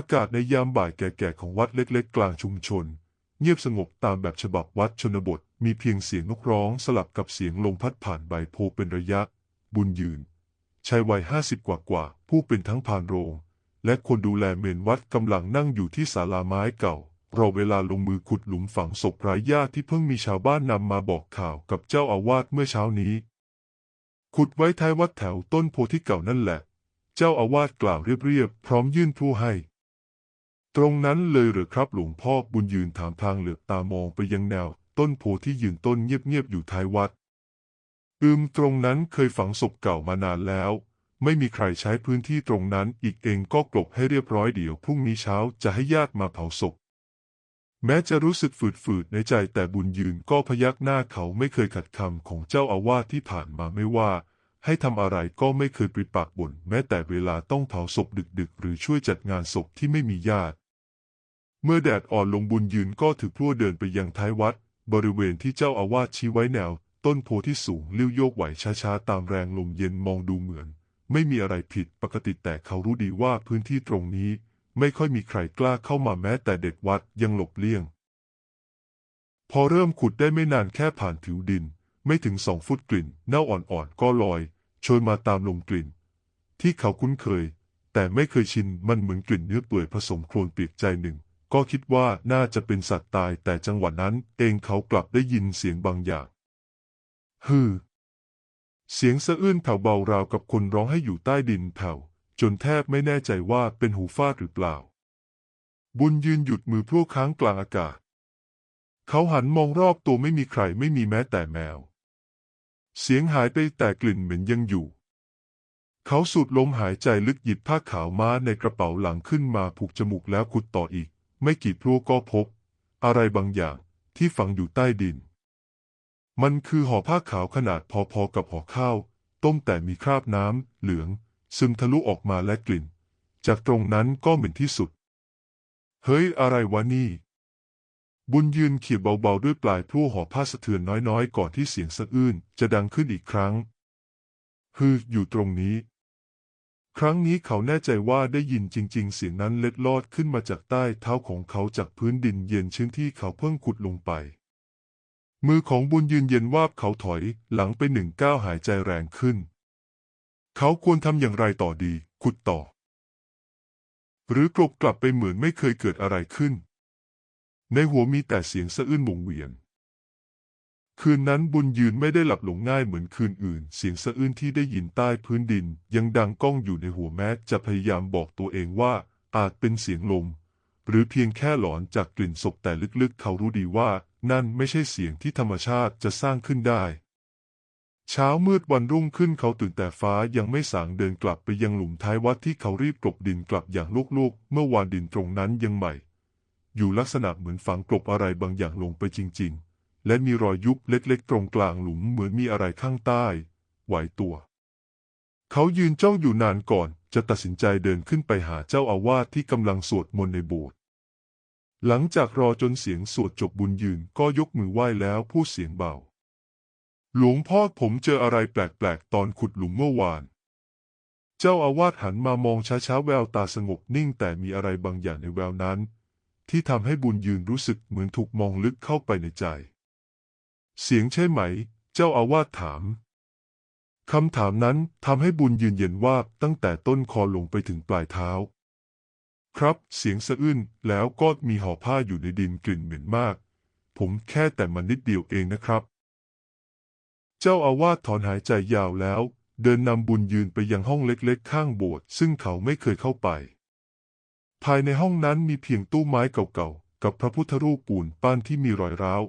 ากาศในยามบ่ายแก่ๆของวัดเล็กๆ กลางชุมชน เงียบสงบตามแบบฉบับวัดชนบท มีเพียงเสียงนกร้องสลับกับเสียงลมพัดผ่านใบโพเป็นระยะ บุญยืนชายวัยห้าสิบกว่าๆผู้เป็นทั้งพานโรง และคนดูแลเมนวัดกำลังนั่งอยู่ที่ศาลาไม้เก่า รอเวลาลงมือขุดหลุมฝังศพไร้ญาติที่เพิ่งมีชาวบ้านนำมาบอกข่าวกับเจ้าอาวาสเมื่อเช้านี้ ขุดไว้ท้ายวัดแถวต้นโพธิเก่านั่นแหละ เจ้าอาวาสกล่าวเรียบๆพร้อมยื่นพลูให้ ตรงนั้นเลยหรือครับหลวงพ่อบุญยืนถามทางเหลือบตามองไปยังแนว ต้นโพที่ยืนต้นเงียบๆอยู่ท้ายวัด อืมตรงนั้นเคยฝังศพเก่ามานานแล้ว ไม่มีใครใช้พื้นที่ตรงนั้นอีกเองก็กลบให้เรียบร้อยเดี๋ยวพรุ่งนี้เช้าจะให้ญาติมาเผาศพ แม้จะรู้สึกฝืดๆในใจแต่บุญยืนก็พยักหน้าเขาไม่เคยขัดคำของเจ้าอาวาสที่ผ่านมาไม่ว่าให้ทำอะไรก็ไม่เคยปริปากบ่นแม้แต่เวลาต้องเผาศพดึกๆ หรือช่วยจัดงานศพที่ไม่มีญาติ เมื่อแดดอ่อนลงบุญยืนก็ถือพลั่วเดินไปยังท้ายวัด บริเวณที่เจ้าอาวาสชี้ไว้แนว ต้นโพที่สูงเลิ้ยวโยกไหวช้าๆตามแรงลมเย็นมองดูเหมือน ไม่มีอะไรผิดปกติแต่เขารู้ดีว่าพื้นที่ตรงนี้ ไม่ค่อยมีใครกล้าเข้ามาแม้แต่เด็กวัดยังหลบเลี่ยง พอเริ่มขุดได้ไม่นานแค่ผ่านผิวดิน ไม่ถึงสองฟุตกลิ่น เน่าอ่อนๆก็ลอยโชยมาตามลมกลิ่น ที่เขาคุ้นเคย แต่ไม่เคยชินมันเหมือนกลิ่นเนื้อเปื่อยผสมโคลนเปียกใจหนึ่ง ก็คิดว่าน่าจะเป็นสัตว์ตายแต่จังหวะนั้นเองเขากลับได้ยินเสียงบางอย่างฮือเสียงสะอื้นแผ่วเบาราวกับคนร้องให้อยู่ใต้ดินแผ่วจนแทบไม่แน่ใจว่าเป็นหูฟาดหรือเปล่า บุญยืนหยุดมือพลั่วค้างกลางอากาศ เขาหันมองรอบตัวไม่มีใครไม่มีแม้แต่แมว เสียงหายไปแต่กลิ่นเหม็นยังอยู่ เขาสูดลมหายใจลึกหยิบผ้าขาวม้าในกระเป๋าหลังขึ้นมาผูกจมูกแล้วขุดต่ออีก ไม่กี่พลั่วก็พบ อะไรบางอย่างที่ฝังอยู่ใต้ดิน มันคือห่อผ้าขาวขนาดพอๆกับห่อข้าว ต้มแต่มีคราบน้ำเหลือง ซึมทะลุออกมาและกลิ่น จากตรงนั้นก็เหม็นที่สุด เฮ้ยอะไรวะนี่ บุญยืนเขียบเบาๆด้วยปลายพลั่วห่อผ้าสะเทือนน้อยๆ ก่อนที่เสียงสะอื้นจะดังขึ้นอีกครั้ง ฮืออยู่ตรงนี้ ครั้งนี้เขาแน่ใจว่าได้ยินจริง ๆ เสียงนั้นเล็ดลอดขึ้นมาจากใต้เท้าของเขาจากพื้นดินเย็นชื้นที่เขาเพิ่งขุดลงไป มือของบุญยืนเย็นวาบเขาถอยหลังไปหนึ่งก้าวหายใจแรงขึ้น เขาควรทำอย่างไรต่อดี ขุดต่อ หรือกลบกลับไปเหมือนไม่เคยเกิดอะไรขึ้น ในหัวมีแต่เสียงสะอื้นหวงเวียน คืนนั้นบุญยืนไม่ได้หลับหลงง่ายเหมือนคืนอื่น เสียงสะอื้นที่ได้ยินใต้พื้นดิน ยังดังก้องอยู่ในหัวแม้จะพยายามบอกตัวเองว่าอาจเป็นเสียงลม หรือเพียงแค่หลอนจากกลิ่นศพแต่ลึกๆ เขารู้ดีว่า นั่นไม่ใช่เสียงที่ธรรมชาติจะสร้างขึ้นได้ เช้ามืดวันรุ่งขึ้นเขาตื่นแต่ฟ้ายังไม่สางเดินกลับไปยังหลุมท้ายวัดที่เขารีบกลบดินกลับอย่างลูกๆ เมื่อวานดินตรงนั้นยังใหม่ อยู่ลักษณะเหมือนฝังกลบอะไรบางอย่างลงไปจริง ๆ และมีรอยยุบเล็กๆ ตรงกลางหลุมเหมือนมีอะไรข้างใต้ไหวตัว เขายืนจ้องอยู่นานก่อนจะตัดสินใจเดินขึ้นไปหาเจ้าอาวาสที่กำลังสวดมนต์ในโบสถ์หลังจากรอจนเสียงสวดจบบุญยืนก็ยกมือไหว้แล้วพูดเสียงเบา หลวงพ่อผมเจออะไรแปลกๆ ตอนขุดหลุมเมื่อวาน เจ้าอาวาสหันมามองช้าๆ แววตาสงบนิ่งแต่มีอะไรบางอย่างในแววนั้น ที่ทำให้บุญยืนรู้สึกเหมือนถูกมองลึกเข้าไปในใจ เสียงใช่ไหม เจ้าอาวาสถามคำถามนั้นทำให้บุญยืนเย็นว่าตั้งแต่ต้นคอลงไปถึงปลายเท้า ครับ เสียงสะอื้นแล้วก็มีห่อผ้าอยู่ในดินกลิ่นเหม็นมาก ผมแค่แต่มันนิดเดียวเองนะครับ เจ้าอาวาสถอนหายใจยาวแล้ว เดินนำบุญยืนไปยังห้องเล็กๆ ข้างโบสถ์ซึ่งเขาไม่เคยเข้าไป ภายในห้องนั้นมีเพียงตู้ไม้เก่าๆ กับพระพุทธรูปปูนปั้นที่มีรอยร้าว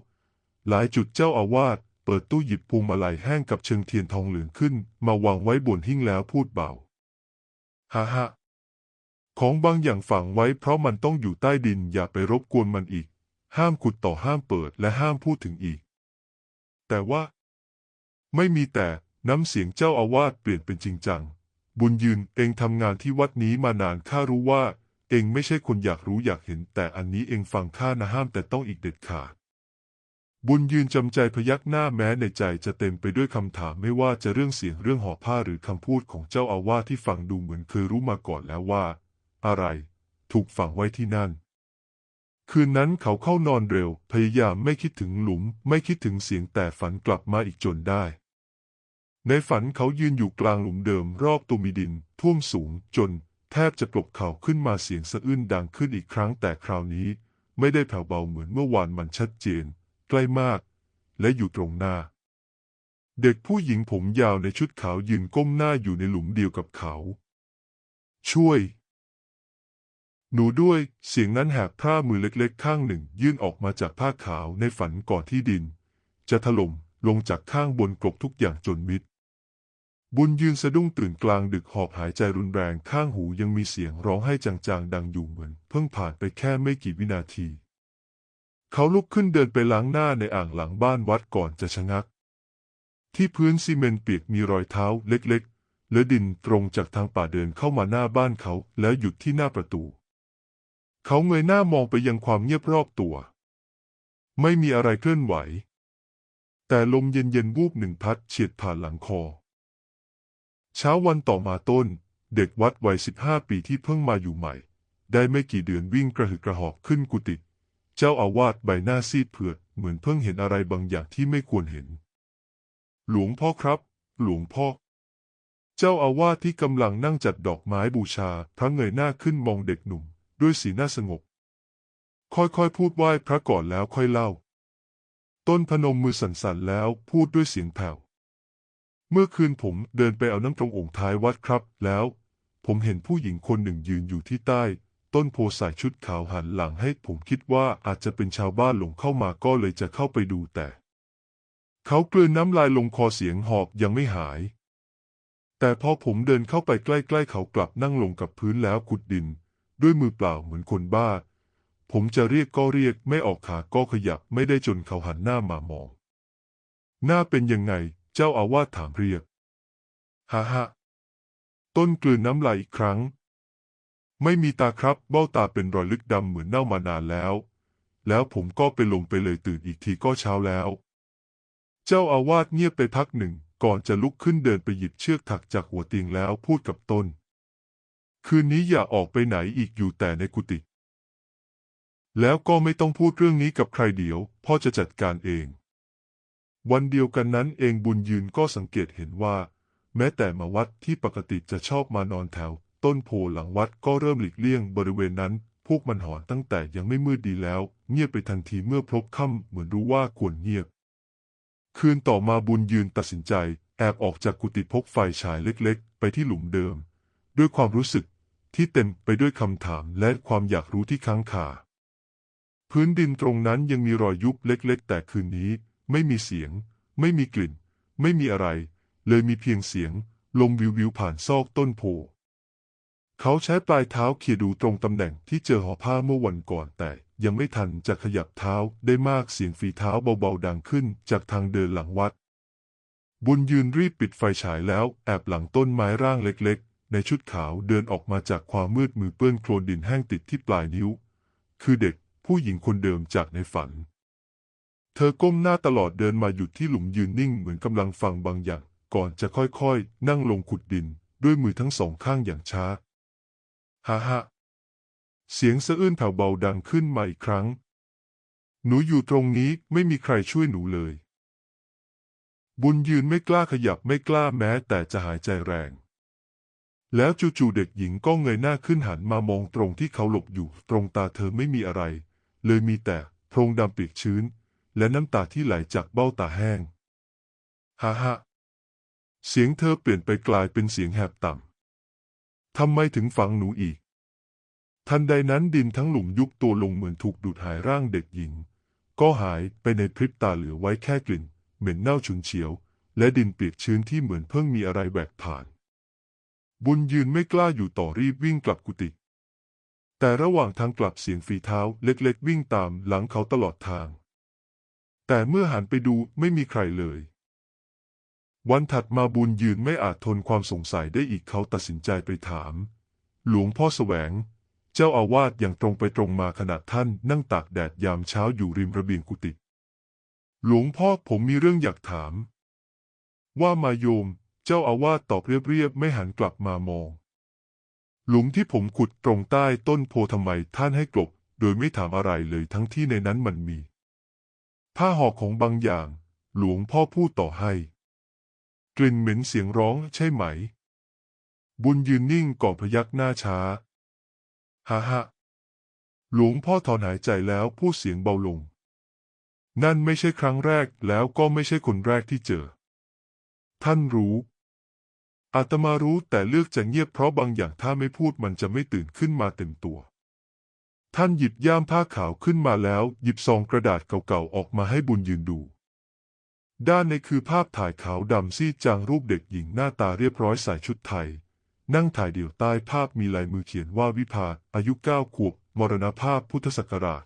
หลายจุดเจ้าอาวาสเปิดตู้หยิบพวงมาลัยแห้งกับเชิงเทียนทองเหลืองขึ้น มาวางไว้บนหิ้งแล้วพูดเบาฮ่าฮ่าของบางอย่างฝังไว้เพราะมันต้องอยู่ใต้ดินอย่าไปรบกวนมันอีก ห้ามขุดต่อห้ามเปิดและห้ามพูดถึงอีก แต่ว่า ไม่มีแต่น้ำเสียงเจ้าอาวาสเปลี่ยนเป็นจริงจัง บุญยืนเองทำงานที่วัดนี้มานานข้ารู้ว่า เองไม่ใช่คนอยากรู้อยากเห็น แต่อันนี้เองฟังข้านะห้ามแต่ต้องอีกเด็ดขาด บุญยืนจำใจพยักหน้าแม้ในใจจะเต็มไปด้วยคำถามไม่ว่าจะเรื่องเสียงเรื่องห่อผ้าหรือคำพูดของเจ้าอาวาสที่ฟังดูเหมือนเคยรู้มาก่อนแล้วว่า อะไร ถูกฝังไว้ที่นั่น คืนนั้นเขาเข้านอนเร็ว พยายามไม่คิดถึงหลุม ไม่คิดถึงเสียงแต่ฝันกลับมาอีกจนได้ ในฝันเขายืนอยู่กลางหลุมเดิมรอบตัวมีดิน ท่วมสูงจน แทบจะกลบเขาขึ้นมาเสียงสะอื้นดังขึ้นอีกครั้งแต่คราวนี้ ไม่ได้แผ่วเบาเหมือนเมื่อวานมันชัดเจน ใกล้มาก และอยู่ตรงหน้า เด็กผู้หญิงผมยาวในชุดขาวยืนก้มหน้าอยู่ในหลุมเดียวกับเขา ช่วย หนูด้วย เสียงนั้นแหบพร่ามือเล็กๆ ข้างหนึ่ง ยื่นออกมาจากผ้าขาวในฝันก่อนที่ดิน จะถล่มลงจากข้างบนกลบทุกอย่างจนมิดบุญยืนสะดุ้งตื่นกลางดึกหอบหายใจรุนแรงข้างหูยังมีเสียงร้องไห้จางๆ ดังอยู่เหมือน เพิ่งผ่านไปแค่ไม่กี่วินาที เขาลุกขึ้นเดินไปล้างหน้าในอ่างหลังบ้านวัดก่อนจะชะงัก ที่พื้นซีเมนต์เปียกมีรอยเท้าเล็กๆ และดินตรงจากทางป่าเดินเข้ามาหน้าบ้านเขาแล้วหยุดที่หน้าประตู เขาเงยหน้ามองไปยังความเงียบรอบตัว ไม่มีอะไรเคลื่อนไหว แต่ลมเย็นๆวูบหนึ่งพัดเฉียดผ่านหลังคอ เช้าวันต่อมาต้น เด็กวัดวัยสิบห้าปีที่เพิ่งมาอยู่ใหม่ ได้ไม่กี่เดือนวิ่งกระหืดกระหอบขึ้นกุฏิ เจ้าอาวาสใบหน้าซีดเผือดเหมือนเพิ่งเห็นอะไรบางอย่างที่ไม่ควรเห็น หลวงพ่อครับ หลวงพ่อ เจ้าอาวาสที่กำลังนั่งจัดดอกไม้บูชา พระเงยหน้าขึ้นมองเด็กหนุ่ม ด้วยสีหน้าสงบ ค่อยๆพูดไหว้พระก่อนแล้วค่อยเล่า ต้นพนมมือสั่นๆแล้วพูดด้วยเสียงแผ่วเมื่อคืนผมเดินไปเอาน้ำตรงองค์ท้ายวัดครับ แล้ว ผมเห็นผู้หญิงคนหนึ่งยืนอยู่ที่ใต้ ต้นโพใส่ชุดขาวหันหลังให้ผมคิดว่าอาจจะเป็นชาวบ้านหลงเข้ามาก็เลยจะเข้าไปดูแต่ เขากลืนน้ำลายลงคอเสียงหอบยังไม่หาย แต่พอผมเดินเข้าไปใกล้ๆ เขากลับนั่งลงกับพื้นแล้วขุดดิน ด้วยมือเปล่าเหมือนคนบ้า ผมจะเรียกก็เรียกไม่ออกขาก็ขยับไม่ได้จนเขาหันหน้ามามอง หน้าเป็นยังไง เจ้าอาวาสถามเรียกฮ่าฮ่าต้นกลืนน้ำลายอีกครั้ง ไม่มีตาครับ เบ้าตาเป็นรอยลึกดำเหมือนเน่ามานานแล้ว แล้วผมก็ไปลงไปเลยตื่นอีกทีก็เช้าแล้ว เจ้าอาวาสเงียบไปพักหนึ่งก่อนจะลุกขึ้นเดินไปหยิบเชือกถักจากหัวเตียงแล้วพูดกับตน คืนนี้อย่าออกไปไหนอีกอยู่แต่ในกุฏิแล้วก็ไม่ต้องพูดเรื่องนี้กับใครเดี๋ยว พ่อจะจัดการเอง วันเดียวกันนั้นเองบุญยืนก็สังเกตเห็นว่า แม้แต่มาวัดที่ปกติจะชอบมานอนแถว ต้นโพหลังวัดก็เริ่มหลีกเลี่ยงบริเวณนั้น พวกมันหอนตั้งแต่ยังไม่มืดดีแล้ว เงียบไปทันทีเมื่อพลบค่ำเหมือนรู้ว่าควรเงียบ คืนต่อมาบุญยืนตัดสินใจ แอบออกจากกุฏิพกไฟฉายเล็กๆ ไปที่หลุมเดิม ด้วยความรู้สึกที่เต็มไปด้วยคำถามและความอยากรู้ที่ค้างคาพื้นดินตรงนั้นยังมีรอยยุบเล็กๆ แต่คืนนี้ไม่มีเสียง ไม่มีกลิ่น ไม่มีอะไร เลยมีเพียงเสียง ลมวิววิวผ่านซอกต้นโพ เขาใช้ปลายเท้าเขี่ยดูตรงตำแหน่งที่เจอห่อผ้าเมื่อวันก่อนแต่ยังไม่ทันจะขยับเท้าได้มากเสียงฝีเท้าเบาๆดังขึ้นจากทางเดินหลังวัด บุญยืนรีบปิดไฟฉายแล้วแอบหลังต้นไม้ร่างเล็กๆ ในชุดขาวเดินออกมาจากความมืดมือเปื้อนโคลนดินแห้งติดที่ปลายนิ้ว คือเด็กผู้หญิงคนเดิมจากในฝัน เธอก้มหน้าตลอดเดินมาหยุดที่หลุมยืนนิ่งเหมือนกำลังฟังบางอย่าง ก่อนจะค่อยๆ นั่งลงขุดดิน ด้วยมือทั้งสองข้างอย่างช้า ฮ่าฮ่าเสียงสะอื้นแผ่วเบาดังขึ้นมาอีกครั้ง หนูอยู่ตรงนี้ไม่มีใครช่วยหนูเลย บุญยืนไม่กล้าขยับไม่กล้าแม้แต่จะหายใจแรง แล้วจู่ๆเด็กหญิงก็เงยหน้าขึ้นหันมามองตรงที่เขาหลบอยู่ ตรงตาเธอไม่มีอะไร เลยมีแต่โพรงดำเปียกชื้น และน้ำตาที่ไหลจากเบ้าตาแห้งฮ่าฮ่าเสียงเธอเปลี่ยนไปกลายเป็นเสียงแหบต่ำ ทำไมถึงฝังหนูอีก ทันใดนั้นดินทั้งหลุมยุบตัวลงเหมือนถูกดูดหายร่างเด็กหญิง ก็หายไปในพริบตาเหลือไว้แค่กลิ่น เหม็นเน่าฉุนเฉียว และดินเปียกชื้นที่เหมือนเพิ่งมีอะไรแหวกผ่าน บุญยืนไม่กล้าอยู่ต่อรีบวิ่งกลับกุฏิแต่ระหว่างทางกลับเสียงฝีเท้าเล็กๆ วิ่งตามหลังเขาตลอดทาง แต่เมื่อหันไปดูไม่มีใครเลย วันถัดมาบุญยืนไม่อาจทนความสงสัยได้อีกเขาตัดสินใจไปถาม หลวงพ่อแสวง เจ้าอาวาสอย่างตรงไปตรงมาขณะท่านนั่งตากแดดยามเช้าอยู่ริมระเบียงกุฏิหลวงพ่อผมมีเรื่องอยากถาม ว่ามาโยม เจ้าอาวาสตอบเรียบๆไม่หันกลับมามอง หลุมที่ผมขุดตรงใต้ต้นโพทำไมท่านให้กลบ โดยไม่ถามอะไรเลยทั้งที่ในนั้นมันมี ผ้าห่อของบางอย่าง หลวงพ่อพูดต่อให้ ลิ่นเหม็นเสียงร้องใช่ไหม บุญยืนนิ่งก่อนพยักหน้าช้าฮ่าฮ่าหลวงพ่อถอนหายใจแล้วพูดเสียงเบาลง นั่นไม่ใช่ครั้งแรกแล้วก็ไม่ใช่คนแรกที่เจอ ท่านรู้อาตมารู้แต่เลือกจะเงียบเพราะบางอย่างถ้าไม่พูดมันจะไม่ตื่นขึ้นมาเต็มตัว ท่านหยิบย่ามผ้าขาวขึ้นมาแล้ว หยิบซองกระดาษเก่าๆออกมาให้บุญยืนดู ด้านในคือภาพถ่ายขาวดำซีดจางรูปเด็กหญิงหน้าตาเรียบร้อยใส่ชุดไทย นั่งถ่ายเดี่ยวใต้ภาพมีลายมือเขียนว่าวิภา อายุ 9 ขวบ มรณภาพพุทธศักราช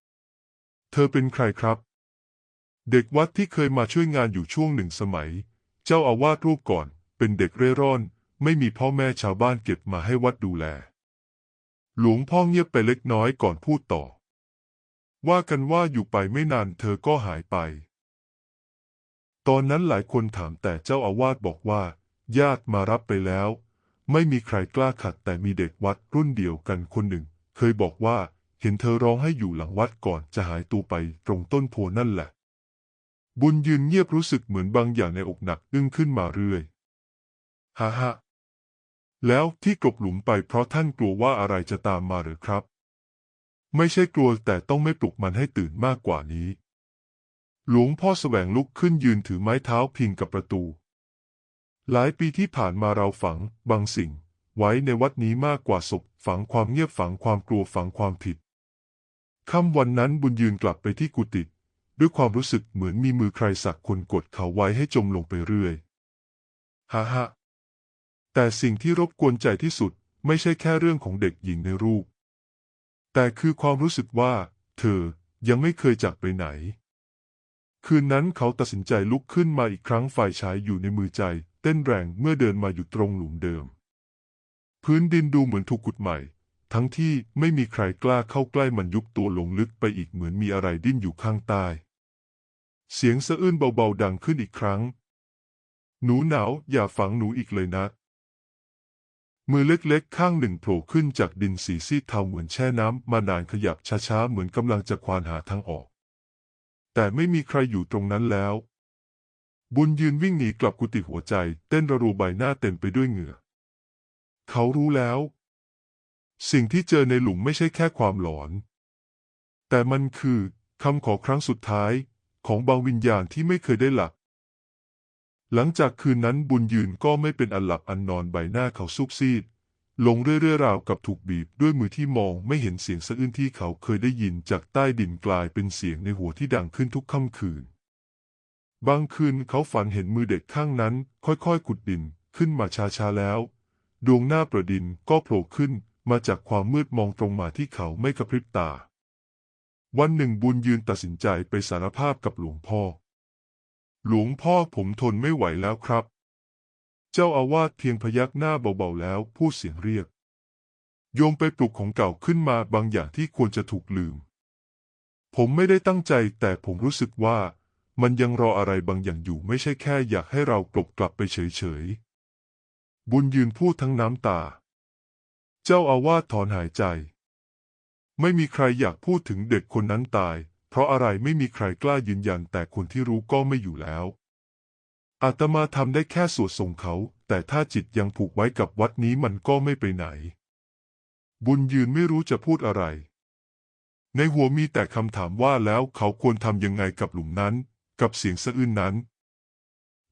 2514 เธอเป็นใครครับ เด็กวัดที่เคยมาช่วยงานอยู่ช่วงหนึ่งสมัย เจ้าอาวาสรูปก่อน เป็นเด็กเร่ร่อน ไม่มีพ่อแม่ชาวบ้านเก็บมาให้วัดดูแล หลวงพ่อเงียบไปเล็กน้อยก่อนพูดต่อ ว่ากันว่าอยู่ไปไม่นานเธอก็หายไป ตอนนั้นหลายคนถามแต่เจ้าอาวาสบอกว่า ญาติมารับไปแล้ว ไม่มีใครกล้าขัดแต่มีเด็กวัดรุ่นเดียวกันคนหนึ่ง เคยบอกว่าเห็นเธอร้องให้อยู่หลังวัดก่อนจะหายตัวไปตรงต้นโพนั่นแหละ บุญยืนเงียบรู้สึกเหมือนบางอย่างในอกหนักอึ้งขึ้นมาเรื่อยฮ่าฮ่าแล้วที่กลบหลุมไปเพราะท่านกลัวว่าอะไรจะตามมาหรือครับ ไม่ใช่กลัวแต่ต้องไม่ปลุกมันให้ตื่นมากกว่านี้ หลวงพ่อแสวงลุกขึ้นยืนถือไม้เท้าพิงกับประตู หลายปีที่ผ่านมาเราฝังบางสิ่ง ไว้ในวัดนี้มากกว่าศพฝังความเงียบฝังความกลัวฝังความผิดค่ำวันนั้นบุญยืนกลับไปที่กุฏิด้วยความรู้สึกเหมือนมีมือใครสักคนกดเขาไว้ให้จมลงไปเรื่อยฮ่าฮ่าแต่สิ่งที่รบกวนใจที่สุดไม่ใช่แค่เรื่องของเด็กหญิงในรูป แต่คือความรู้สึกว่า เธอยังไม่เคยจากไปไหน คืนนั้นเขาตัดสินใจลุกขึ้นมาอีกครั้งฝ่ายชายอยู่ในมือใจ เต้นแรงเมื่อเดินมาอยู่ตรงหลุมเดิม พื้นดินดูเหมือนถูกขุดใหม่ ทั้งที่ไม่มีใครกล้าเข้าใกล้มันยุบตัวลงลึกไปอีกเหมือนมีอะไรดิ้นอยู่ข้างใต้เสียงสะอื้นเบาๆดังขึ้นอีกครั้ง หนูหนาวอย่าฝังหนูอีกเลยนะ มือเล็กๆ ข้างหนึ่งโผล่ขึ้นจากดินสีซีดเทาเหมือนแช่น้ำมานานขยับช้าๆ เหมือนกำลังจะควานหาทางออก แต่ไม่มีใครอยู่ตรงนั้นแล้ว บุญยืนวิ่งหนีกลับกุฏิหัวใจ เต้นระรูใบหน้าเต็มไปด้วยเหงื่อ เขารู้แล้ว สิ่งที่เจอในหลุมไม่ใช่แค่ความหลอน แต่มันคือคำขอครั้งสุดท้ายของบางวิญญาณที่ไม่เคยได้หลับ หลังจากคืนนั้นบุญยืนก็ไม่เป็นอันหลับอันนอนใบหน้าเขาซุกซีด ลงเรื่อยๆราวกับถูกบีบด้วยมือที่มองไม่เห็นเสียงสะอื้นที่เขาเคยได้ยินจากใต้ดินกลายเป็นเสียงในหัวที่ดังขึ้นทุกค่ำคืน บางคืนเขาฝันเห็นมือเด็กข้างนั้น ค่อยๆขุดดินขึ้นมาช้าๆแล้ว ดวงหน้าประดินก็โผล่ขึ้นมาจากความมืดมองตรงมาที่เขาไม่กระพริบตา วันหนึ่งบุญยืนตัดสินใจไปสารภาพกับหลวงพ่อ หลวงพ่อผมทนไม่ไหวแล้วครับ เจ้าอาวาสเพียงพยักหน้าเบาๆแล้วพูดเสียงเรียก โยมไปปลุกของเก่าขึ้นมาบางอย่างที่ควรจะถูกลืม ผมไม่ได้ตั้งใจแต่ผมรู้สึกว่า มันยังรออะไรบางอย่างอยู่ไม่ใช่แค่อยากให้เรากลบกลับไปเฉยๆ บุญยืนพูดทั้งน้ำตา เจ้าอาวาสถอนหายใจ ไม่มีใครอยากพูดถึงเด็กคนนั้นตาย ราะอะไรไม่มีใครกล้ายืนยันแต่คนที่รู้ก็ไม่อยู่แล้ว อาตมาทำได้แค่สวดส่งเขา แต่ถ้าจิตยังผูกไว้กับวัดนี้มันก็ไม่ไปไหน บุญยืนไม่รู้จะพูดอะไร ในหัวมีแต่คำถามว่าแล้วเขาควรทำยังไงกับหลุมนั้น กับเสียงสะอื้นนั้น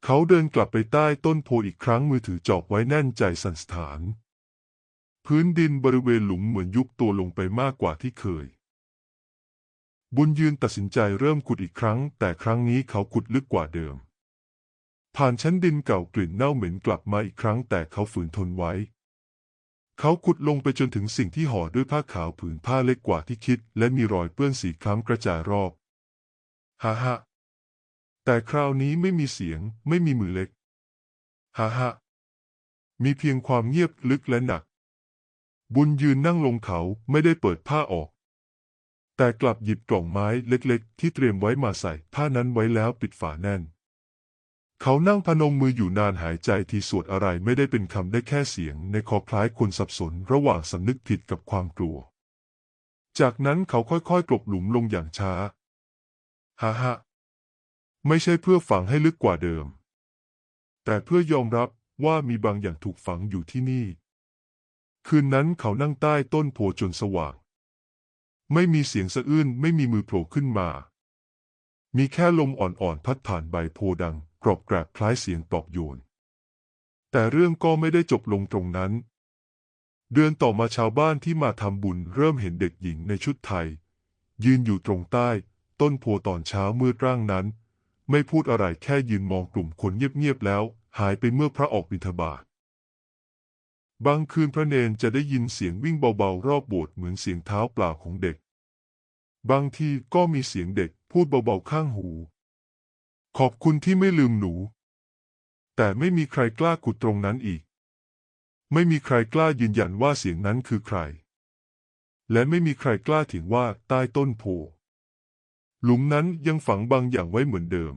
เขาเดินกลับไปใต้ต้นโพอีกครั้งมือถือจอบไว้แน่นใจสันสถาน พื้นดินบริเวณหลุมเหมือนยุบตัวลงไปมากกว่าที่เคย บุญยืนตัดสินใจเริ่มขุดอีกครั้ง แต่ครั้งนี้เขาขุดลึกกว่าเดิม ผ่านชั้นดินเก่ากลิ่นเน่าเหม็นกลับมาอีกครั้ง แต่เขาฝืนทนไว้ เขาขุดลงไปจนถึงสิ่งที่ห่อด้วยผ้าขาวผืนผ้าเล็กกว่าที่คิด และมีรอยเปื้อนสีคล้ำกระจายรอบฮ่าฮ่าแต่คราวนี้ไม่มีเสียง ไม่มีมือเล็กฮ่าฮ่ามีเพียงความเงียบลึกและหนัก บุญยืนนั่งลงเขาไม่ได้เปิดผ้าออก แต่กลับหยิบกล่องไม้เล็กๆ ที่เตรียมไว้มาใส่ผ้านั้นไว้แล้วปิดฝาแน่น เขานั่งพนมมืออยู่นานหายใจทีสวดอะไรไม่ได้เป็นคำได้แค่เสียง ในคอคล้ายคนสับสนระหว่างสำนึกผิดกับความกลัว จากนั้นเขาค่อยๆกลบหลุมลงอย่างช้าฮ่าฮ่าไม่ใช่เพื่อฝังให้ลึกกว่าเดิม แต่เพื่อยอมรับว่ามีบางอย่างถูกฝังอยู่ที่นี่ คืนนั้นเขานั่งใต้ต้นโพจนสว่าง ไม่มีเสียงสะอื้นไม่มีมือโผล่ขึ้นมา มีแค่ลมอ่อนๆพัดผ่านใบโพดัง กรอบแกรบคล้ายเสียงปลอบโยน แต่เรื่องก็ไม่ได้จบลงตรงนั้น เดือนต่อมาชาวบ้านที่มาทำบุญเริ่มเห็นเด็กหญิงในชุดไทย ยืนอยู่ตรงใต้ ต้นโพตอนเช้ามืดร่างนั้น ไม่พูดอะไรแค่ยืนมองกลุ่มคนเงียบๆแล้ว หายไปเมื่อพระออกบิณฑบาต บางคืนพระเนนจะได้ยินเสียงวิ่งเบาๆ รอบโบสถ์เหมือนเสียงเท้าเปล่าของเด็ก บางทีก็มีเสียงเด็กพูดเบาๆข้างหู ขอบคุณที่ไม่ลืมหนู แต่ไม่มีใครกล้าขุดตรงนั้นอีก ไม่มีใครกล้ายืนยันว่าเสียงนั้นคือใคร และไม่มีใครกล้าถียงว่าใต้ต้นโพหลุมนั้นยังฝังบางอย่างไว้เหมือนเดิม